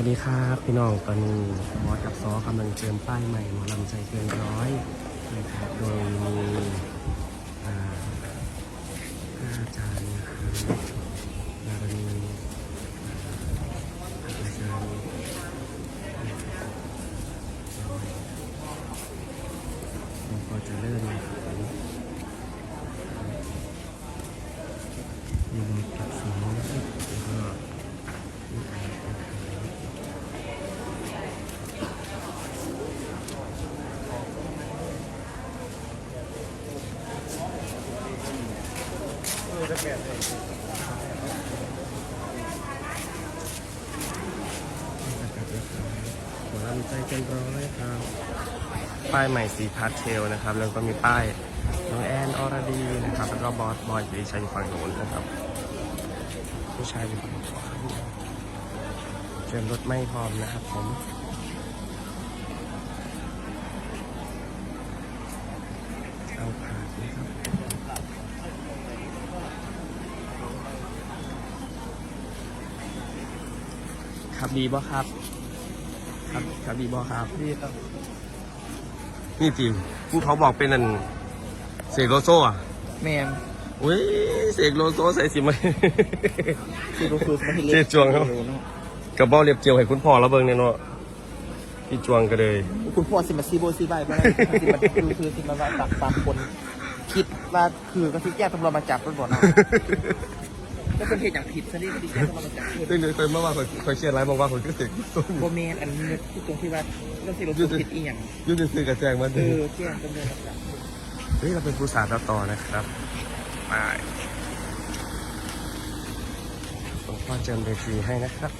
วัสดีครับพี่น้องตอนนี้บอสกับซอกำลังเจิมป้ายใหม่หมอลำใจเกินร้อยนะครับโดยมีอาจารย์นะครับนารณีอาจารย์แล้วก็จะเริ่มนะครับมีบอสกับซอะครับแล้วก็มีไอซ์นะครับ หมอลำใจเกันร้อยครับ ป้ายใหม่สีพาสเทลนะครับ แล้วก็มีป้ายน้องแอนอรดีนะครับ แล้วก็บอสบอยปรีชัยฝั่งโน้นนะครับ ผู้ชายอยู่ฝั่งขวาเตรียมรถไม่พร้อมนะครับผม เอาผ่านนะครับ ครับดีบ่ครับ ครับครับดีบ่ครับ ดีครับ นี่จริงผู้เขาบอกเป็นอันเสกโลโซอะแมนอุ้ยเสกโลโซใส่สิไหมคือรู้คือไม่ให้เจ๊จวงครับเร็เนอะกระบอกเรียบเจียวให้คุณพ่อแล้วเบิ่งเนี่ยเนาะพี่จวงก็เลยคุณพ่อสิมาซีโบซีใบไปสิมาคือคือสิมาว่าตักตามคน คิดว่าคือก็ที่แก้ตำรวจมาจับตำรวจนะ ก็เป็นเหตุอย่างผิดซะนี่ก็ที่แก้ตำรวจมาจับคือซึ่งเคยเมื่อวานเคยเชียร์ไลฟ์บอกว่าคนก็เสกโลโซโบเมนอันนี้คือตรงที่ว่าเรื่องที่เราผิดอีหยังยื่นซื้อกระแจงมาเอดูอแจ้งตำรวจมาจับเฮ้ยเราเป็นผู้สาตัดต่อนะครับไปผมพ่อเจิมเวทีให้นะครับ